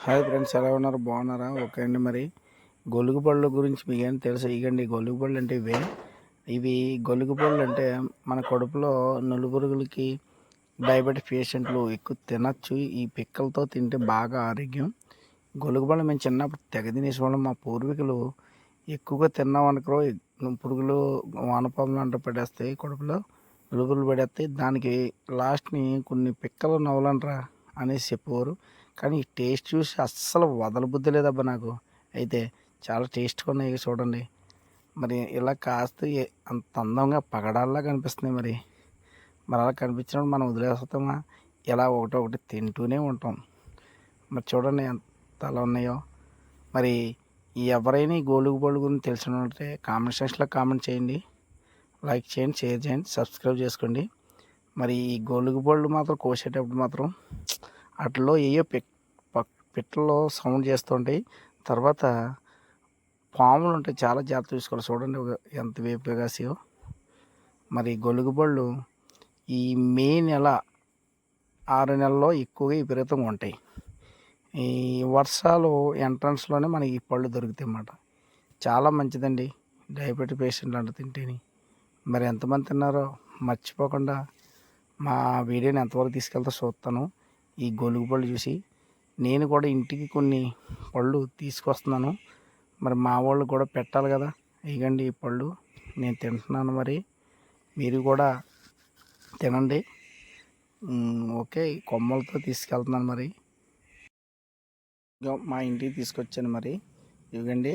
Hi friends ఎలా ఉన్నారు? బాగున్నారా? ఓకే అండి మరి. గొలుగు పళ్ళు గురించి మీకు ఏం తెలుసు? ఇగండి గొలుగు పళ్ళు అంటే ఇవే. ఇవి గొలుగు పళ్ళు అంటే మన కడుపులో నులుపురుగులకి డయాబెటిక్ పేషెంట్లు ఎక్కువ తినచ్చు. ఈ పిక్కలతో తింటే బాగా ఆరోగ్యం. గొలుగు పళ్ళు మేము చిన్నప్పుడు తెగ తినేసేవాళ్ళం. మా పూర్వీకులు ఎక్కువగా తిన్నాం అనుకో పురుగులు వానపాములు అంట పడేస్తాయి కడుపులో. నలుగురులు పడేస్తాయి. దానికి లాస్ట్ని కొన్ని పిక్కలు నవ్వలంట్రా అనేసి చెప్పేవారు. కానీ ఈ టేస్ట్ చూసి అస్సలు వదలబుద్ధి లేదబ్బా నాకు. అయితే చాలా టేస్ట్గా ఉన్నాయి చూడండి. మరి ఇలా కాస్త అంత అందంగా పగడాల్లా కనిపిస్తున్నాయి మరి. మరి అలా కనిపించినప్పుడు మనం వదిలేస్తామా? ఇలా ఒకటి ఒకటి తింటూనే ఉంటాం. మరి చూడండి ఎంత అలా ఉన్నాయో. మరి ఎవరైనా ఈ గోలుగు బోళ్ళు గురించి తెలిసిన ఉంటే కామెంట్ సెక్షన్లో కామెంట్ చేయండి. లైక్ చేయండి షేర్ చేయండి సబ్స్క్రైబ్ చేసుకోండి. మరి ఈ గోలుగు బోళ్ళు మాత్రం కోసేటప్పుడు మాత్రం వాటిలో ఏయో పిక్ సౌండ్ చేస్తుంటాయి. తర్వాత పాములు ఉంటాయి. చాలా జాగ్రత్త చూసుకోవాలి. చూడండి ఎంత వేపుగా కాసాయో మరి గొలుగు బళ్ళు ఈ మే నెల ఆరు నెలల్లో ఎక్కువగా విపరీతంగా ఉంటాయి. ఈ వర్షాలు ఎంట్రన్స్లోనే మనకి ఈ పళ్ళు దొరుకుతాయి అన్నమాట. చాలా మంచిదండి. డయాబెటిక్ పేషెంట్లు అంట తింటేని. మరి ఎంతమంది తిన్నారో మర్చిపోకుండా మా వీడియోని ఎంతవరకు తీసుకెళ్తా చూస్తాను. ఈ గొలుగు పళ్ళు చూసి నేను కూడా ఇంటికి కొన్ని పళ్ళు తీసుకొస్తున్నాను. మరి మా వాళ్ళు కూడా పెట్టాలి కదా. ఇగండి ఈ పళ్ళు. నేను తింటున్నాను మరి. మీరు కూడా తినండి. ఓకే కొమ్మలతో తీసుకెళ్తున్నాను మరి. మా ఇంటికి తీసుకొచ్చాను మరి. ఇవ్వండి.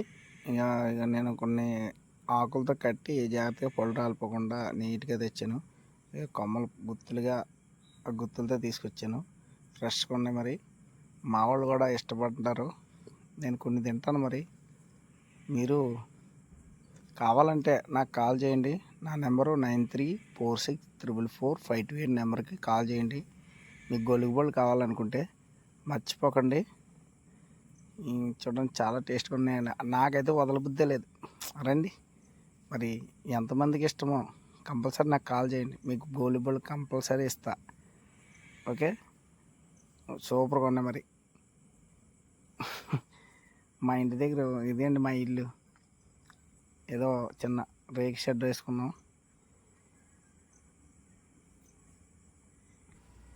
ఇక ఇక నేను కొన్ని ఆకులతో కట్టి జాగ్రత్తగా పళ్ళు రాలిపోకుండా నీట్గా తెచ్చాను. ఇక కొమ్మలు గుత్తులుగా గుత్తులతో తీసుకొచ్చాను. ఫ్రెష్గా ఉన్నాయి మరి. మా వాళ్ళు కూడా ఇష్టపడతారు నేను కొన్ని తింటాను మరి. మీరు కావాలంటే నాకు కాల్ చేయండి. నా number nine three four six triple four five two eight నెంబర్కి కాల్ చేయండి. మీకు గొలుగు కావాలనుకుంటే మర్చిపోకండి. చూడండి చాలా టేస్ట్గా ఉన్నాయండి నాకైతే వదలబుద్దే లేదు. రండి. మరి ఎంతమందికి ఇష్టమో కంపల్సరీ నాకు కాల్ చేయండి. మీకు గోలి కంపల్సరీ ఇస్తా. ఓకే? సూపర్గా ఉన్నాయి మరి. మా ఇంటి దగ్గర ఇదేంటి మా ఇల్లు? ఏదో చిన్న రేక్ షెడ్ వేసుకున్నాం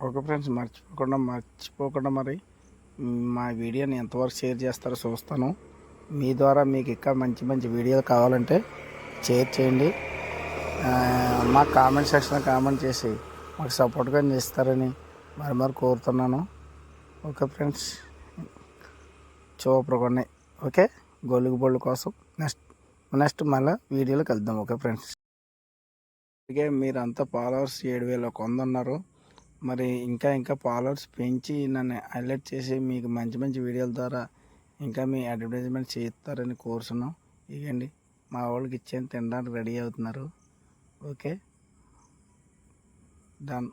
ఓకే ఫ్రెండ్స్ మర్చిపోకుండా మర్చిపోకుండా మరి మా వీడియోని ఎంతవరకు షేర్ చేస్తారో చూస్తాను. మీ ద్వారా మీకు ఇంకా మంచి మంచి వీడియోలు కావాలంటే షేర్ చేయండి. మా కామెంట్ సెక్షన్లో కామెంట్ చేసి మాకు సపోర్ట్గా చేస్తారని మరి మరి కోరుతున్నాను. Okay friends. సూపర్గా ఉన్నాయి ఓకే? గొలుగు బొళ్ళు కోసం నెక్స్ట్ నెక్స్ట్ మళ్ళీ వీడియోలో కలుద్దాం ఓకే ఫ్రెండ్స్? అలాగే మీరంతా ఫాలోవర్స్ ఏడు వేల ఒక వంద ఉన్నారు. మరి ఇంకా ఇంకా ఫాలోవర్స్ పెంచి నన్ను హైలైట్ చేసి మీకు మంచి మంచి వీడియోల ద్వారా ఇంకా మీ అడ్వర్టైజ్మెంట్ చేస్తారని కోరుతున్నాం ఇవ్వండి మా వాళ్ళకి ఇచ్చేది తినడానికి రెడీ అవుతున్నారు. ఓకే? డన్.